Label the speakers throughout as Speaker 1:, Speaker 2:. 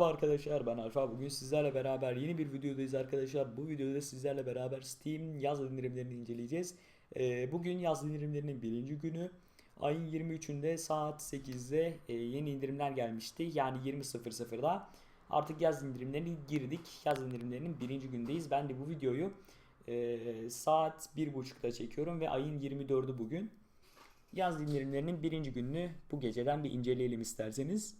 Speaker 1: Merhaba arkadaşlar ben Alfa. Bugün sizlerle beraber yeni bir videodayız arkadaşlar. Bu videoda sizlerle beraber Steam yaz indirimlerini inceleyeceğiz. Ee, bugün yaz indirimlerinin birinci günü. Ayın 23'ünde saat 8'de e, yeni indirimler gelmişti. Yani 20.00'da artık yaz indirimlerine girdik. Yaz indirimlerinin birinci gündeyiz. Ben de bu videoyu e, saat 1.30'da çekiyorum ve ayın 24'ü bugün. Yaz indirimlerinin birinci gününü bu geceden bir inceleyelim isterseniz.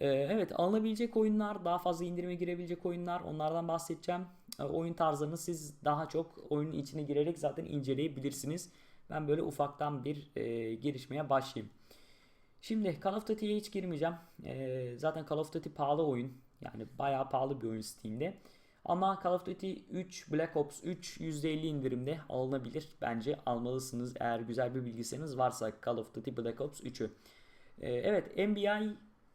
Speaker 1: Ee, evet alınabilecek oyunlar, daha fazla indirime girebilecek oyunlar onlardan bahsedeceğim. Ee, oyun tarzlarını siz daha çok oyunun içine girerek zaten inceleyebilirsiniz. Ben böyle ufaktan bir e, gelişmeye başlayayım. Şimdi Call of Duty'ye hiç girmeyeceğim. Ee, zaten Call of Duty pahalı oyun. Yani bayağı pahalı bir oyun Steam'de. Ama Call of Duty 3 Black Ops 3 %50 indirimde alınabilir. Bence almalısınız eğer güzel bir bilgisayarınız varsa Call of Duty Black Ops 3'ü. Ee, evet NBA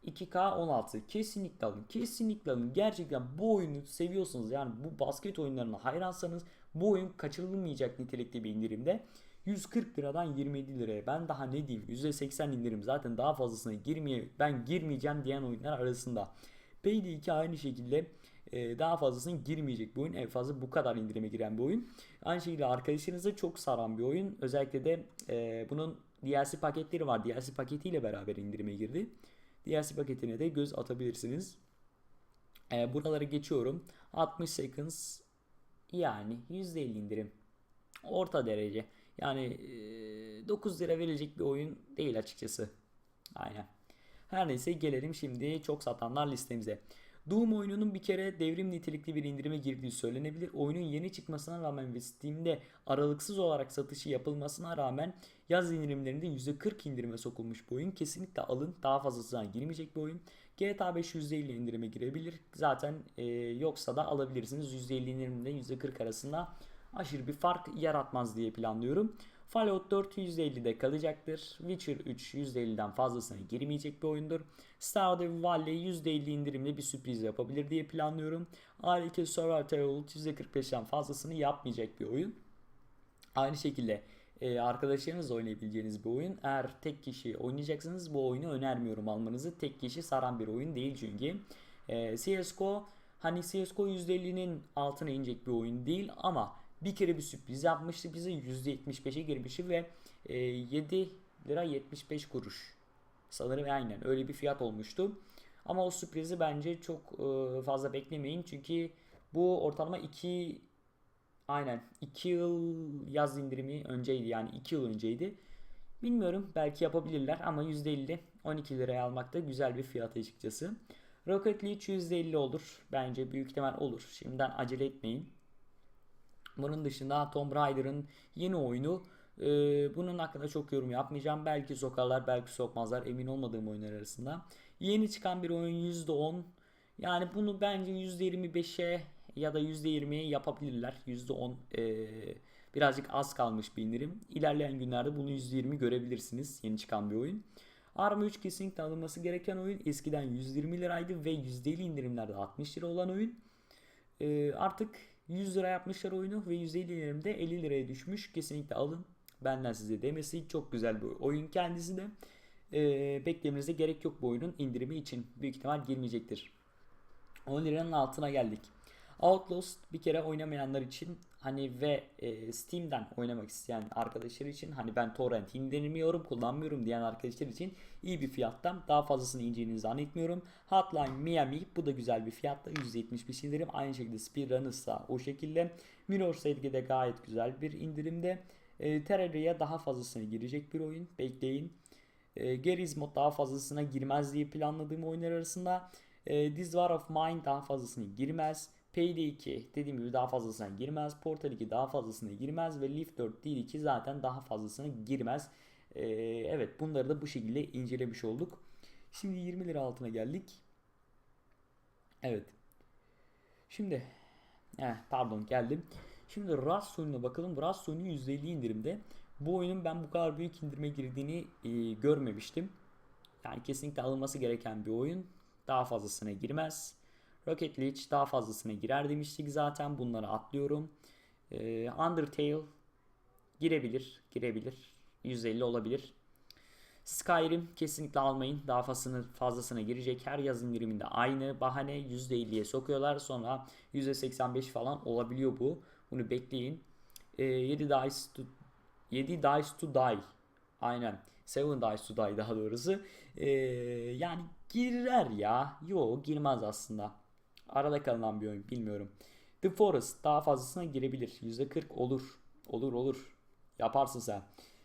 Speaker 1: 2K 16 kesinlikle alın. Kesinlikle alın. Gerçekten bu oyunu seviyorsanız yani bu basket oyunlarına hayransanız bu oyun kaçırılmayacak nitelikte bir indirimde. 140 liradan 27 liraya ben daha ne diyeyim %80 indirim zaten daha fazlasına girmeye ben girmeyeceğim diyen oyunlar arasında. Payday 2 aynı şekilde e, daha fazlasına girmeyecek bir oyun. En fazla bu kadar indirime giren bir oyun. Aynı şekilde arkadaşlarınıza çok saran bir oyun. Özellikle de e, bunun DLC paketleri var. DLC paketiyle beraber indirime girdi. DLC paketine de göz atabilirsiniz. E, buralara geçiyorum. 60 seconds yani %50 indirim. Orta derece. Yani e, 9 lira verilecek bir oyun değil açıkçası. Aynen. Her neyse gelelim şimdi çok satanlar listemize. Doom oyununun bir kere devrim nitelikli bir indirime girdiği söylenebilir. Oyunun yeni çıkmasına rağmen ve Steam'de aralıksız olarak satışı yapılmasına rağmen yaz indirimlerinde %40 indirime sokulmuş bu oyun. Kesinlikle alın. Daha fazlasına girmeyecek bir oyun. GTA 5 %50 indirime girebilir. Zaten e, yoksa da alabilirsiniz. %50 indirimde %40 arasında aşırı bir fark yaratmaz diye planlıyorum. Fallout 4 %50'de kalacaktır. Witcher 3 %50'den fazlasına girmeyecek bir oyundur. Stardew Valley %50 indirimli bir sürpriz yapabilir diye planlıyorum. A2 Survival %45'den fazlasını yapmayacak bir oyun. Aynı şekilde e, arkadaşlarınızla oynayabileceğiniz bir oyun. Eğer tek kişi oynayacaksanız bu oyunu önermiyorum almanızı. Tek kişi saran bir oyun değil çünkü. E, CSGO hani CSGO %50'nin altına inecek bir oyun değil ama bir kere bir sürpriz yapmıştı bize %75'e girmişti ve e, 7 lira 75 kuruş sanırım aynen öyle bir fiyat olmuştu. Ama o sürprizi bence çok e, fazla beklemeyin çünkü bu ortalama 2 aynen 2 yıl yaz indirimi önceydi yani 2 yıl önceydi. Bilmiyorum belki yapabilirler ama %50 12 liraya almak da güzel bir fiyat açıkçası. Rocket League %50 olur. Bence büyük ihtimal olur. Şimdiden acele etmeyin. Bunun dışında Tomb Raider'ın yeni oyunu e, bunun hakkında çok yorum yapmayacağım. Belki sokarlar belki sokmazlar emin olmadığım oyunlar arasında. Yeni çıkan bir oyun %10 yani bunu bence %25'e ya da %20'ye yapabilirler. %10 e, birazcık az kalmış bir indirim. İlerleyen günlerde bunu %20 görebilirsiniz yeni çıkan bir oyun. Arma 3 kesinlikle alınması gereken oyun. Eskiden 120 liraydı ve %50 indirimlerde 60 lira olan oyun. E, artık 100 lira yapmışlar oyunu ve 150 lirimde 50 liraya düşmüş. Kesinlikle alın. Benden size demesi çok güzel bir oyun kendisi de. Ee, beklemenize gerek yok bu oyunun indirimi için. Büyük ihtimal girmeyecektir. 10 liranın altına geldik. Outlast bir kere oynamayanlar için hani ve e, Steam'den oynamak isteyen arkadaşlar için hani ben torrent indirmiyorum kullanmıyorum diyen arkadaşlar için iyi bir fiyattan daha fazlasını ineceğini zannetmiyorum. Hotline Miami bu da güzel bir fiyatta 175 indirim aynı şekilde Speedrunners da o şekilde. Mirror's Edge de gayet güzel bir indirimde. E, Terraria'ya daha fazlasına girecek bir oyun bekleyin. E, Garry's Mod daha fazlasına girmez diye planladığım oyunlar arasında. E, This War of Mine daha fazlasına girmez. Payday 2 dediğim gibi daha fazlasına girmez. Portal 2 daha fazlasına girmez. Ve Leaf 4 değil 2 zaten daha fazlasına girmez. Ee, evet bunları da bu şekilde incelemiş olduk. Şimdi 20 lira altına geldik. Evet. Şimdi eh, pardon geldim. Şimdi Rust oyununa bakalım. Rust oyunu %50 indirimde. Bu oyunun ben bu kadar büyük indirime girdiğini e, görmemiştim. Yani kesinlikle alınması gereken bir oyun. Daha fazlasına girmez. Rocket League daha fazlasına girer demiştik zaten. Bunları atlıyorum. Ee, Undertale girebilir. Girebilir. 150 olabilir. Skyrim kesinlikle almayın. Daha fazlasını, fazlasına girecek. Her yaz indiriminde aynı bahane %50'ye sokuyorlar. Sonra %85 falan olabiliyor bu. Bunu bekleyin. E, 7 Dice to 7 Dice to Die. Aynen. 7 Dice to Die daha doğrusu. E, yani girer ya. Yo girmez aslında. Arada kalınan bir oyun bilmiyorum. The Forest daha fazlasına girebilir. %40 olur. Olur olur. Yaparsın sen.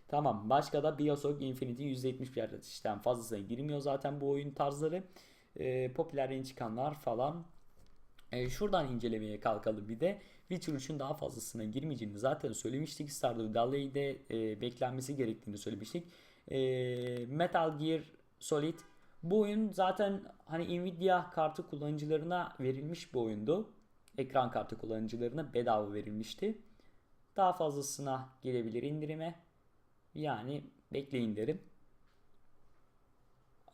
Speaker 1: Tamam. Başka da Bioshock Infinity %70'den fazlasına girmiyor zaten bu oyun tarzları. Ee, popüler yeni çıkanlar falan. Ee, şuradan incelemeye kalkalım bir de. Witcher 3'ün daha fazlasına girmeyeceğini zaten söylemiştik. Stardew Valley'de e, beklenmesi gerektiğini söylemiştik. E, Metal Gear Solid bu oyun zaten hani Nvidia kartı kullanıcılarına verilmiş bir oyundu. Ekran kartı kullanıcılarına bedava verilmişti. Daha fazlasına gelebilir indirime. Yani bekleyin derim.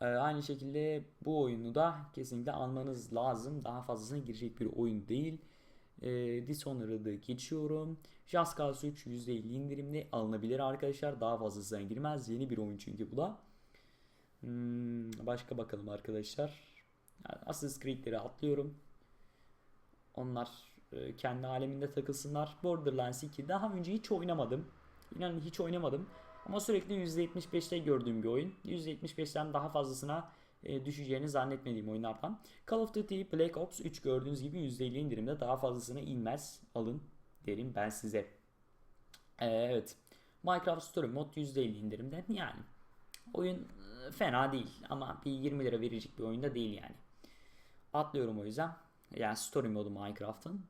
Speaker 1: Ee, aynı şekilde bu oyunu da kesinlikle almanız lazım. Daha fazlasına girecek bir oyun değil. Ee, Dishonored'ı geçiyorum. Just Cause 3 %50 indirimli alınabilir arkadaşlar. Daha fazlasına girmez. Yeni bir oyun çünkü bu da. Hmm, başka bakalım arkadaşlar. Yani Assassin's Creed'leri atlıyorum. Onlar e, kendi aleminde takılsınlar. Borderlands 2 daha önce hiç oynamadım. İnanın hiç oynamadım. Ama sürekli %75'te gördüğüm bir oyun. %75'ten daha fazlasına e, düşeceğini zannetmediğim oyunlardan. Call of Duty Black Ops 3 gördüğünüz gibi %50 indirimde daha fazlasına inmez. Alın derim ben size. E, evet. Minecraft Story Mode %50 indirimde. Yani oyun fena değil ama bir 20 lira verecek bir oyunda değil yani. Atlıyorum o yüzden. Yani story modu Minecraft'ın.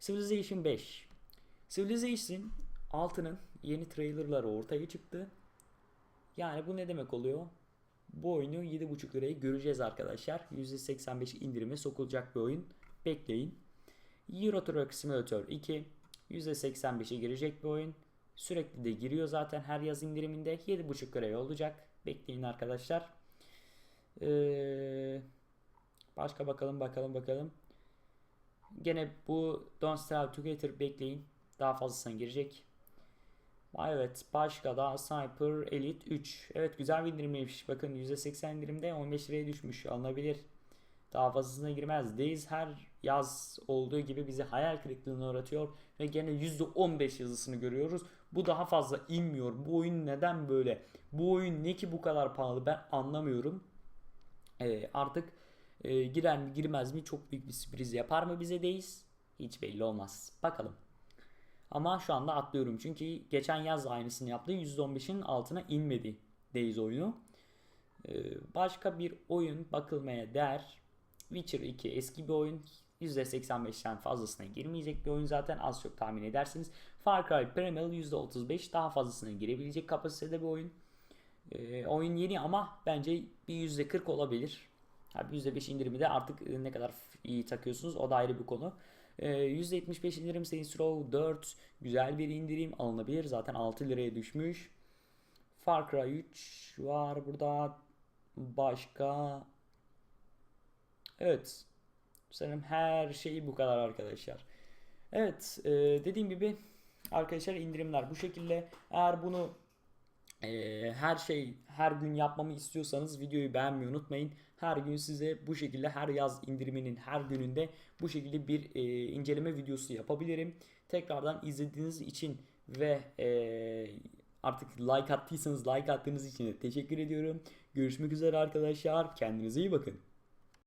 Speaker 1: Civilization 5. Civilization 6'nın yeni trailerları ortaya çıktı. Yani bu ne demek oluyor? Bu oyunu 7.5 liraya göreceğiz arkadaşlar. %85 indirime sokulacak bir oyun. Bekleyin. Euro Truck Simulator 2 %85'e girecek bir oyun. Sürekli de giriyor zaten her yaz indiriminde. 7.5 liraya olacak. Bekleyin arkadaşlar. Ee, başka bakalım bakalım bakalım. Gene bu Don't Starve Together bekleyin. Daha fazlasına girecek. Evet başka da Sniper Elite 3. Evet güzel bir indirimliymiş. Bakın %80 indirimde 15 liraya düşmüş. Alınabilir. Daha fazlasına girmez. Days her yaz olduğu gibi bizi hayal kırıklığına uğratıyor. Ve gene %15 yazısını görüyoruz. Bu daha fazla inmiyor. Bu oyun neden böyle? Bu oyun ne ki bu kadar pahalı ben anlamıyorum. Ee, artık e, girer mi girmez mi çok büyük bir sürpriz yapar mı bize Days? Hiç belli olmaz. Bakalım. Ama şu anda atlıyorum çünkü geçen yaz aynısını yaptı. %15'in altına inmedi Days oyunu. Ee, başka bir oyun bakılmaya değer. Witcher 2 eski bir oyun. %85'ten fazlasına girmeyecek bir oyun zaten az çok tahmin edersiniz. Far Cry Primal %35 daha fazlasına girebilecek kapasitede bir oyun. Ee, oyun yeni ama bence bir %40 olabilir. Yani %5 indirimi de artık ne kadar iyi takıyorsunuz o da ayrı bir konu. Ee, %75 indirim Saints Row 4 güzel bir indirim alınabilir. Zaten 6 liraya düşmüş. Far Cry 3 var burada. Başka Evet. Sanırım her şey bu kadar arkadaşlar. Evet e, dediğim gibi arkadaşlar indirimler bu şekilde. Eğer bunu e, her şey her gün yapmamı istiyorsanız videoyu beğenmeyi unutmayın. Her gün size bu şekilde her yaz indiriminin her gününde bu şekilde bir e, inceleme videosu yapabilirim. Tekrardan izlediğiniz için ve e, artık like attıysanız like attığınız için de teşekkür ediyorum. Görüşmek üzere arkadaşlar. Kendinize iyi bakın.